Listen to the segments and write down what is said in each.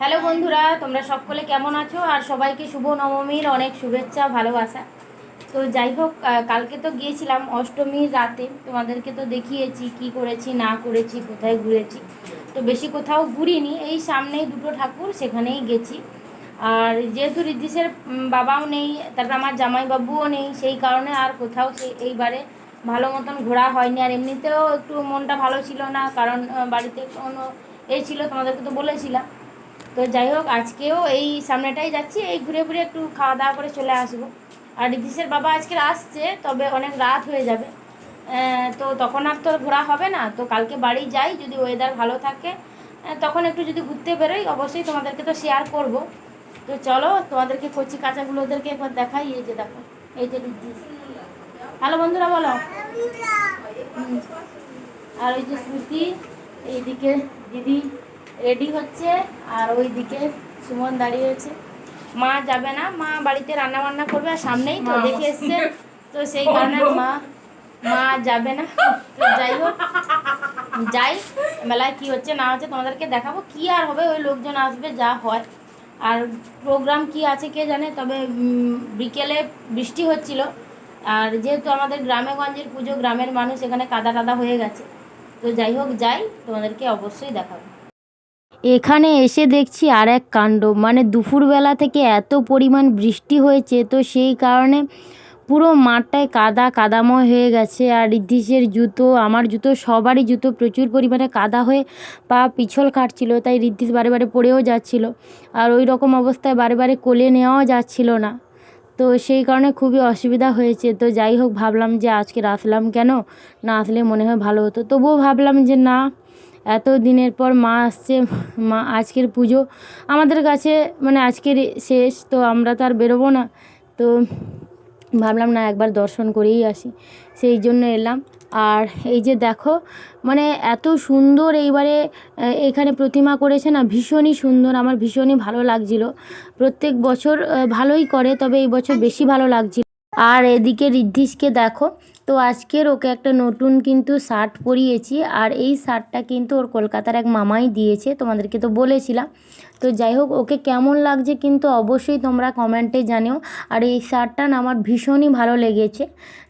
Hello বন্ধুরা, তোমরা সকলে কেমন আছো? আর সবাইকে শুভ নবমীর অনেক শুভেচ্ছা, ভালোবাসা। তো যাই হোক কালকে তো গিয়েছিলাম অষ্টমীর রাতে। তোমাদেরকে তো দেখিয়েছি কি করেছি, না করেছি, কোথায় ঘুরেছি। তো বেশি কোথাও ঘুরিনি, এই সামনেই দুটো ঠাকুর, সেখানেই গেছি। আর যেহেতু ঋদ্ধিসের বাবাও নেই, তারপর আমার জামাইবাবুও নেই, সেই কারণে আর কোথাও এইবারে ভালো মতন ঘোরা হয়নি। আর এমনিতেও একটু মনটা ভালো ছিল না, কারণ বাড়িতে কোনো এই ছিল, তোমাদেরকে তো বলেছিলাম। তো যাই হোক আজকেও এই সামনেটাই যাচ্ছি এই ঘুরে ঘুরে একটু খাওয়া দাওয়া করে চলে আসব। আর ঋদ্ধিসের বাবা আজকে আসছে তবে অনেক রাত হয়ে যাবে। তো তখন আর তো ঘোরা হবে না তো কালকে বাড়ি যাই যদি ওয়েদার ভালো থাকে তখন একটু যদি ঘুরতে বেরোই অবশ্যই তোমাদেরকে তো শেয়ার করব। তো চলো তোমাদেরকে কচি কাঁচাগুলো ওদেরকে একবার দেখাই এই যে দেখো এই যে ঋদ্ধিস হ্যালো বন্ধুরা বলো। আর ওই যে শ্রুতি এইদিকে দিদি। রেডি হচ্ছে আর ওইদিকে সুমন দাঁড়িয়ে আছে। মা যাবে না মা বাড়িতে রান্না বান্না করবে আর সামনেই তো দেখে এসছে। তো সেই কারণে মা মা যাবে না। তো যাই হোক যাই মেলায় কি হচ্ছে না হচ্ছে তোমাদেরকে দেখাবো। কি আর হবে ওই লোকজন আসবে যা হয়। আর প্রোগ্রাম কি আছে কে জানে তবে বিকেলে বৃষ্টি হচ্ছিল। আর যেহেতু আমাদের গ্রামে গঞ্জের পুজো গ্রামের মানুষ এখানে কাদা টাদা হয়ে গেছে। তো যাই হোক যাই তোমাদেরকে অবশ্যই দেখাবো। এখানে এসে দেখছি আর এক কাণ্ড। মানে দুপুরবেলা থেকে এত পরিমাণ বৃষ্টি হয়েছে, তো সেই কারণে পুরো মাঠটায় কাদা কাদাময় হয়ে গেছে। আর ঋদ্ধিসের জুতো, আমার জুতো, সবারই জুতো প্রচুর পরিমাণে কাদা হয়ে পা পিছল কাটছিল তাই ঋদ্ধিস বারে বারে পড়েও যাচ্ছিল। আর ওই রকম অবস্থায় বারে বারে কোলে নেওয়াও যাচ্ছিল না। তো সেই কারণে খুবই অসুবিধা হয়েছে। তো যাই হোক, ভাবলাম যে আজকে আসলাম কেন? না আসলে মনে হয় ভালো হতো। তবুও ভাবলাম যে না এত দিনের পর মা আসছে, মা আজকের পুজো। আমাদের কাছে মানে আজকের শেষ, তো আমরা তো আর বেরোবো না। তো ভাবলাম না একবার দর্শন করেই আসি। সেই জন্য এলাম। আর এই যে দেখো মানে এত সুন্দর এইবারে এখানে প্রতিমা করেছে না, ভীষণই সুন্দর। আমার ভীষণই ভালো লাগছিল। প্রত্যেক বছর ভালোই করে, তবে এই বছর বেশি ভালো লাগছিল। আর এদিকে ঋদ্ধিসকে দেখো, তো আজকের ওকে একটা নতুন কিন্তু শার্ট পরিয়েছি আর এই শার্টটা কিন্তু ওর কলকাতার এক মামাই দিয়েছে, তোমাদেরকে তো বলেছিলাম। তো যাই হোক, ওকে কেমন লাগছে কিন্তু অবশ্যই তোমরা কমেন্টে জানিও। আর এই শার্টটা না আমার ভীষণই ভালো লেগেছে।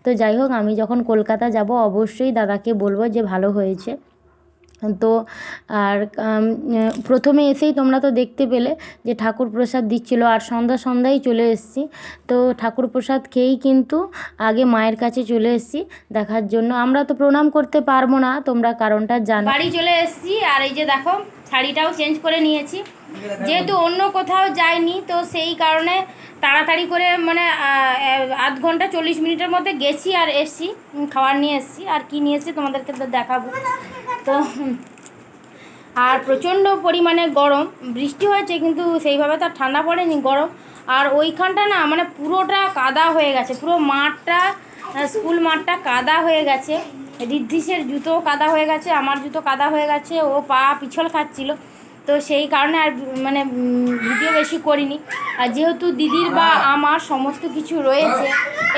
তো যাই হোক, আমি যখন কলকাতা যাব, অবশ্যই দাদাকে বলব যে ভালো হয়েছে। তো আর প্রথমে এসেই তোমরা তো দেখতে পেলে যে ঠাকুর প্রসাদ দিচ্ছিল আর সন্ধ্যা সন্ধ্যায় চলে এসেছি। তো ঠাকুর প্রসাদ খেয়েই কিন্তু আগে মায়ের কাছে চলে এসেছি দেখার জন্য। আমরা তো প্রণাম করতে পারব না, তোমরা কারণটা জানো। বাড়ি চলে এসেছি আর এই যে দেখো শাড়িটাও চেঞ্জ করে নিয়েছি। যেহেতু অন্য কোথাও যায়নি, তো সেই কারণে তাড়াতাড়ি করে মানে আধ ঘণ্টা চল্লিশ মিনিটের মধ্যে গেছি আর এসছি খাবার নিয়ে এসছি। আর কি নিয়ে এসছি তোমাদেরকে তো দেখাবো। তো, আর প্রচণ্ড পরিমাণে গরম। বৃষ্টি হয়েছে কিন্তু সেইভাবে তো ঠান্ডা পড়েনি, গরম। আর ওইখানটা না মানে পুরোটা কাদা হয়ে গেছে। পুরো মাঠটা স্কুল মাঠটা কাদা হয়ে গেছে। ঋদ্ধিসের জুতো কাদা হয়ে গেছে, আমার জুতো কাদা হয়ে গেছে, ও পা পিছল খাচ্ছিল। তো সেই কারণে আর মানে ভিডিও বেশি করিনি। আর যেহেতু দিদির বা আমার সমস্ত কিছু রয়েছে,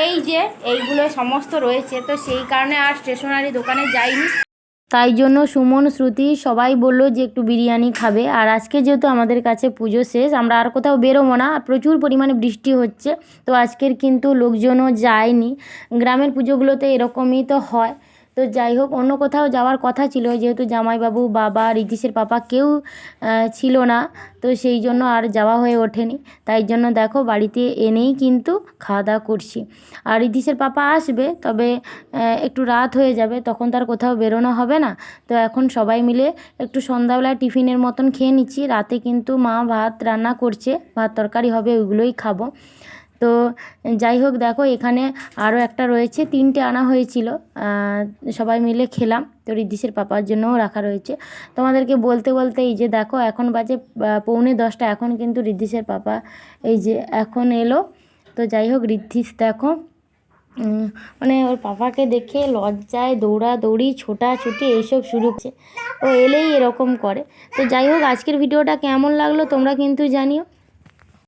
এই যে, এইগুলো সমস্ত রয়েছে, তো সেই কারণে আর স্টেশনারি দোকানে যাইনি। তাই জন্য সুমন, শ্রুতি সবাই বলল যে একটু বিরিয়ানি খাবে। আর আজকে যেহেতু আমাদের কাছে পুজো শেষ, আমরা আর কোথাও বেরোবো না। আর প্রচুর পরিমাণে বৃষ্টি হচ্ছে, তো আজকের কিন্তু লোকজনও যায়নি। গ্রামের পুজোগুলোতে এরকমই তো হয়। তো যাই হোক, অন্য কোথাও যাওয়ার কথা ছিল, যেহেতু জামাইবাবু, বাবা ঋতিশের পাপা কেউ ছিল না, তো সেই জন্য আর যাওয়া হয়ে ওঠেনি। তাই জন্য দেখো বাড়িতে এনেই কিন্তু খাওয়া দাওয়া করছি। আর ঋতিশের পাপা আসবে, তবে একটু রাত হয়ে যাবে, তখন তার কোথাও বেরোনো হবে না। তো এখন সবাই মিলে একটু সন্ধ্যাবেলায় টিফিনের মতন খেয়ে নিচ্ছি। রাতে কিন্তু মা ভাত রান্না করছে, ভাত তরকারি হবে ওইগুলোই খাব। তো যাই হোক দেখো, এখানে আরও একটা রয়েছে, তিনটে আনা হয়েছিল সবাই মিলে খেলাম, তো ঋদ্ধিসের পাপার জন্যও রাখা রয়েছে। তোমাদেরকে বলতে বলতে এই যে দেখো, এখন বাজে পৌনে দশটা, এখন কিন্তু ঋদ্ধিসের পাপা এই যে এখন এলো। তো যাই হোক ঋদ্ধিস দেখো মানে ওর পাপাকে দেখে লজ্জায় দৌড়াদৌড়ি, ছোটাছুটি এইসব শুরু করছে। ও এলেই এরকম করে। তো যাই হোক, আজকের ভিডিওটা কেমন লাগল তোমরা কিন্তু জানিও।